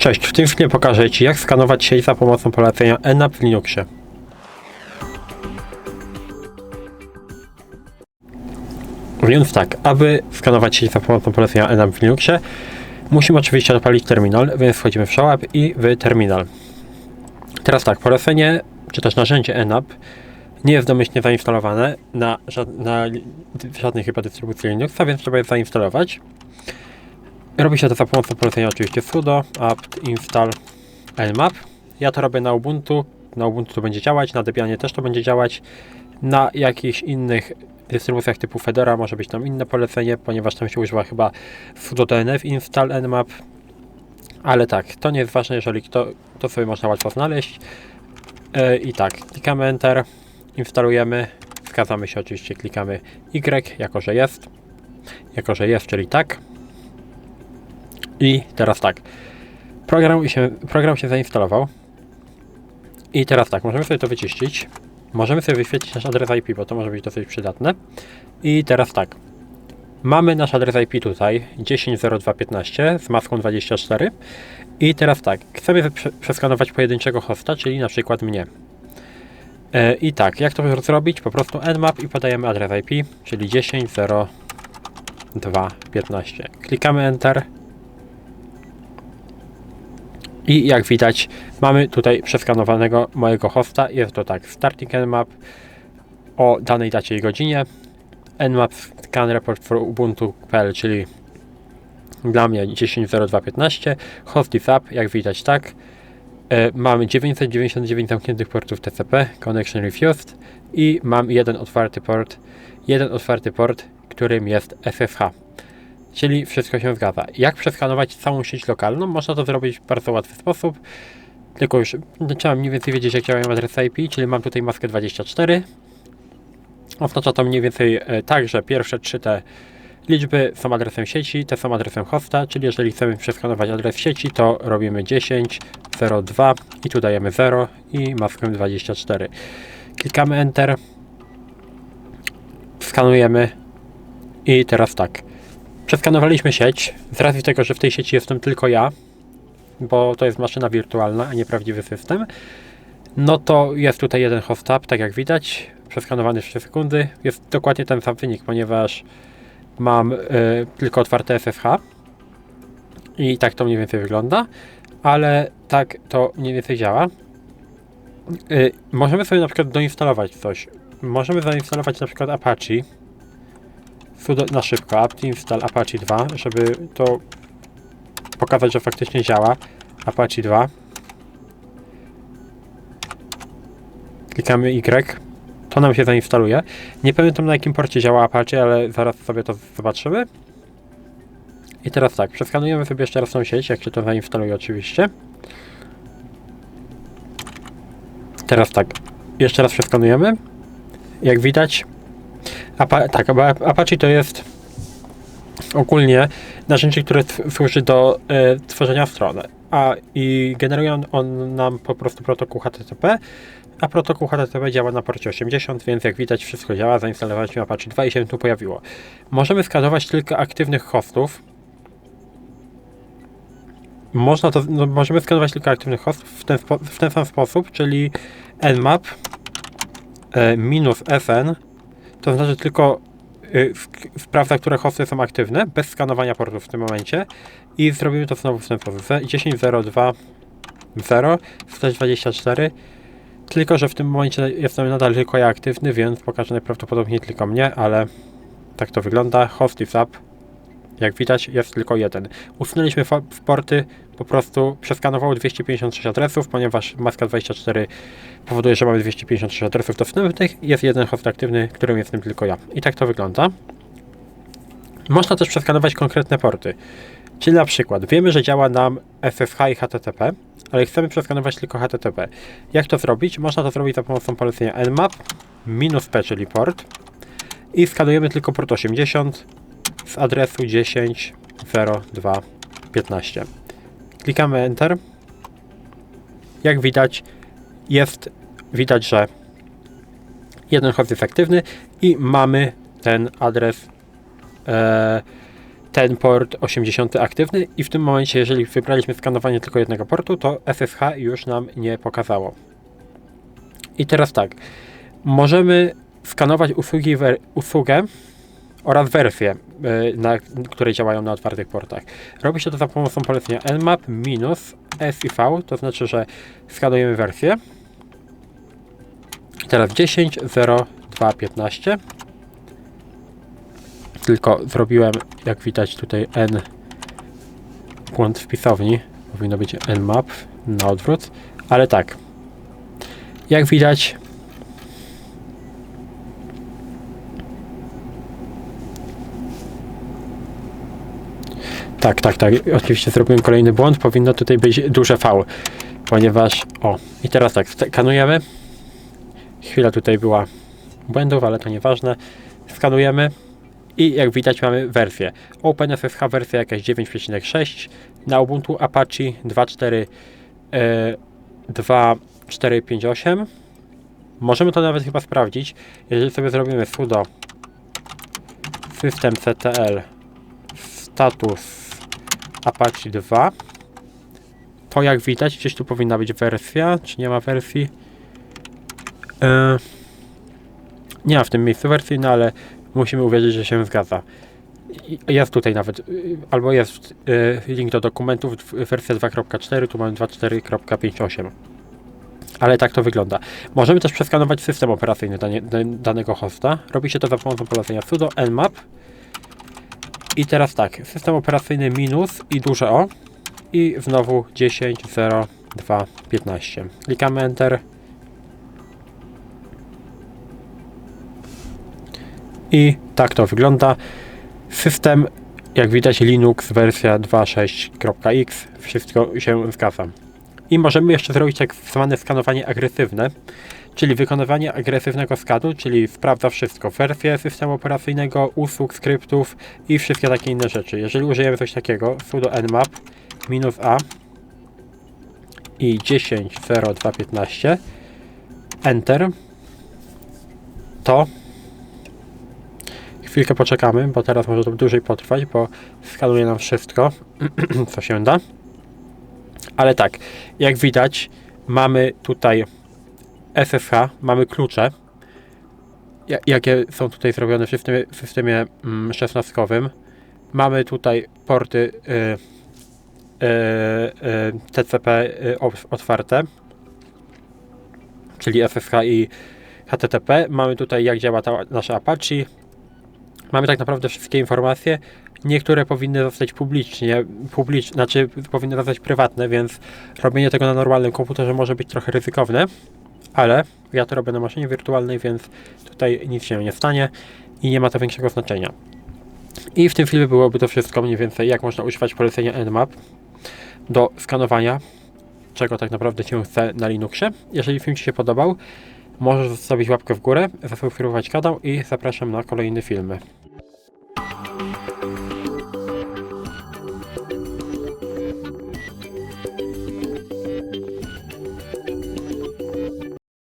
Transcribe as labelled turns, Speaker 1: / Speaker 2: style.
Speaker 1: Cześć, w tym filmie pokażę Ci jak skanować sieć za pomocą polecenia ENAP w Linuxie. Więc tak, aby skanować sieć za pomocą polecenia ENAP w Linuxie, musimy oczywiście odpalić terminal, więc wchodzimy w Show App i w terminal. Teraz tak, polecenie, czy też narzędzie ENAP nie jest domyślnie zainstalowane na, ża- na żadnej chyba dystrybucji Linuxa, więc trzeba je zainstalować. Robi się to za pomocą polecenia oczywiście sudo apt install nmap. Ja to robię na Ubuntu. Na Ubuntu to będzie działać, na Debianie też to będzie działać. Na jakichś innych dystrybucjach typu Fedora może być tam inne polecenie, ponieważ tam się używa chyba sudo dnf install nmap. Ale tak, to nie jest ważne, jeżeli kto, to sobie można łatwo znaleźć. E, I tak, klikamy Enter, instalujemy, zgadzamy się oczywiście, klikamy Y, jako że jest, jako że jest, czyli tak. I teraz tak. Program się, program się zainstalował. I teraz tak, możemy sobie to wyczyścić. Możemy sobie wyświetlić nasz adres IP, bo to może być dosyć przydatne. I teraz tak. Mamy nasz adres IP tutaj 10.02.15 z maską 24. I teraz tak, chcemy prze- przeskanować pojedynczego hosta, czyli na przykład mnie. E, I tak, jak to zrobić? Po prostu nmap i podajemy adres IP, czyli 10.02.15. Klikamy Enter. I jak widać, mamy tutaj przeskanowanego mojego hosta. Jest to tak, starting nmap o danej dacie i godzinie. nmap scan report for ubuntu.pl, czyli dla mnie 10.02.15. Host is up, jak widać tak. E, mamy 999 zamkniętych portów TCP, connection refused i mam jeden otwarty port, jeden otwarty port, którym jest SSH. Czyli wszystko się zgadza. Jak przeskanować całą sieć lokalną? Można to zrobić w bardzo łatwy sposób. Tylko już trzeba mniej więcej wiedzieć, jak działają adresy IP, czyli mam tutaj maskę 24. Oznacza to mniej więcej e, tak, że pierwsze trzy te liczby są adresem sieci, te są adresem hosta, czyli jeżeli chcemy przeskanować adres sieci, to robimy 10, 02 i tu dajemy 0 i maskę 24. Klikamy Enter, skanujemy i teraz tak. Przeskanowaliśmy sieć. Z racji tego, że w tej sieci jestem tylko ja, bo to jest maszyna wirtualna, a nie prawdziwy system, no to jest tutaj jeden host tak jak widać, przeskanowany w 3 sekundy. Jest dokładnie ten sam wynik, ponieważ mam y, tylko otwarte SSH i tak to mniej więcej wygląda, ale tak to mniej więcej działa. Y, możemy sobie na przykład doinstalować coś. Możemy zainstalować na przykład Apache, na szybko apt install apache 2, żeby to pokazać, że faktycznie działa. Apache 2. Klikamy Y. To nam się zainstaluje. Nie pamiętam na jakim porcie działa Apache, ale zaraz sobie to zobaczymy. I teraz tak, przeskanujemy sobie jeszcze raz tą sieć, jak się to zainstaluje oczywiście. Teraz tak, jeszcze raz przeskanujemy. Jak widać, Apa tak, Apa Apache to jest ogólnie narzędzie, które służy do e, tworzenia strony. A i generuje on, nam po prostu protokół HTTP, a protokół HTTP działa na porcie 80, więc jak widać wszystko działa. Zainstalowaliśmy Apache 2 i się tu pojawiło. Możemy skanować tylko aktywnych hostów. Można to, no, możemy skanować tylko aktywnych hostów w ten, w ten sam sposób, czyli nmap e, minus fn to znaczy tylko y, sk- sprawdza, które hosty są aktywne, bez skanowania portów w tym momencie. I zrobimy to znowu w ten sposób. 10.02.0 124 tylko, że w tym momencie jestem nadal tylko ja aktywny, więc pokażę najprawdopodobniej tylko mnie, ale tak to wygląda. Host is up. Jak widać, jest tylko jeden. Usunęliśmy w porty, po prostu przeskanowało 256 adresów, ponieważ maska 24 powoduje, że mamy 256 adresów dostępnych. Jest jeden host aktywny, którym jestem tylko ja. I tak to wygląda. Można też przeskanować konkretne porty. Czyli na przykład wiemy, że działa nam SSH i HTTP, ale chcemy przeskanować tylko HTTP. Jak to zrobić? Można to zrobić za pomocą polecenia nmap minus p, czyli port i skanujemy tylko port 80 z adresu 10.02.15. Klikamy Enter. Jak widać, jest widać, że jeden host jest aktywny i mamy ten adres e, ten port 80 aktywny i w tym momencie, jeżeli wybraliśmy skanowanie tylko jednego portu, to SSH już nam nie pokazało. I teraz tak, możemy skanować usługi, usługę oraz wersje, na, które działają na otwartych portach. Robi się to za pomocą polecenia nmap minus SIV, to znaczy, że skanujemy wersję. Teraz 10, 0, 2, 15. Tylko zrobiłem, jak widać tutaj n błąd w pisowni. Powinno być nmap na odwrót, ale tak. Jak widać, Tak, tak, tak. Oczywiście zrobiłem kolejny błąd. Powinno tutaj być duże V, ponieważ. O, i teraz tak, skanujemy. Chwila tutaj była błędów, ale to nieważne. Skanujemy i jak widać mamy wersję. OpenSSH wersja jakaś 9.6 na Ubuntu Apache 2.4 e, 2.458. Możemy to nawet chyba sprawdzić. Jeżeli sobie zrobimy sudo systemctl status Apache 2 to jak widać gdzieś tu powinna być wersja, czy nie ma wersji? E, nie ma w tym miejscu wersji, no ale musimy uwierzyć, że się zgadza. Jest tutaj nawet, y, albo jest y, link do dokumentów, wersja 2.4, tu mamy 2.4.58 ale tak to wygląda. Możemy też przeskanować system operacyjny danie, dan- danego hosta. Robi się to za pomocą polecenia sudo nmap i teraz tak, system operacyjny minus i duże O i znowu 10, 0, 2, 15. Klikamy Enter. I tak to wygląda. System, jak widać, Linux wersja 2.6.x, wszystko się zgadza. I możemy jeszcze zrobić tak zwane skanowanie agresywne, czyli wykonywanie agresywnego skanu, czyli sprawdza wszystko, wersję systemu operacyjnego, usług, skryptów i wszystkie takie inne rzeczy. Jeżeli użyjemy coś takiego, sudo nmap minus a i 10.02.15 enter to chwilkę poczekamy, bo teraz może to dłużej potrwać, bo skanuje nam wszystko, co się da. Ale tak, jak widać, mamy tutaj SSH, mamy klucze, ja- jakie są tutaj zrobione w systemie, w systemie mm, szesnastkowym. Mamy tutaj porty y, y, y, TCP y, otwarte, czyli SSH i HTTP. Mamy tutaj jak działa ta nasza Apache. Mamy tak naprawdę wszystkie informacje. Niektóre powinny zostać publicznie, publicz, znaczy powinny zostać prywatne, więc robienie tego na normalnym komputerze może być trochę ryzykowne, ale ja to robię na maszynie wirtualnej, więc tutaj nic się nie stanie i nie ma to większego znaczenia. I w tym filmie byłoby to wszystko mniej więcej, jak można używać polecenia Nmap do skanowania, czego tak naprawdę się chce na Linuxie. Jeżeli film Ci się podobał, możesz zostawić łapkę w górę, zasubskrybować kanał i zapraszam na kolejne filmy.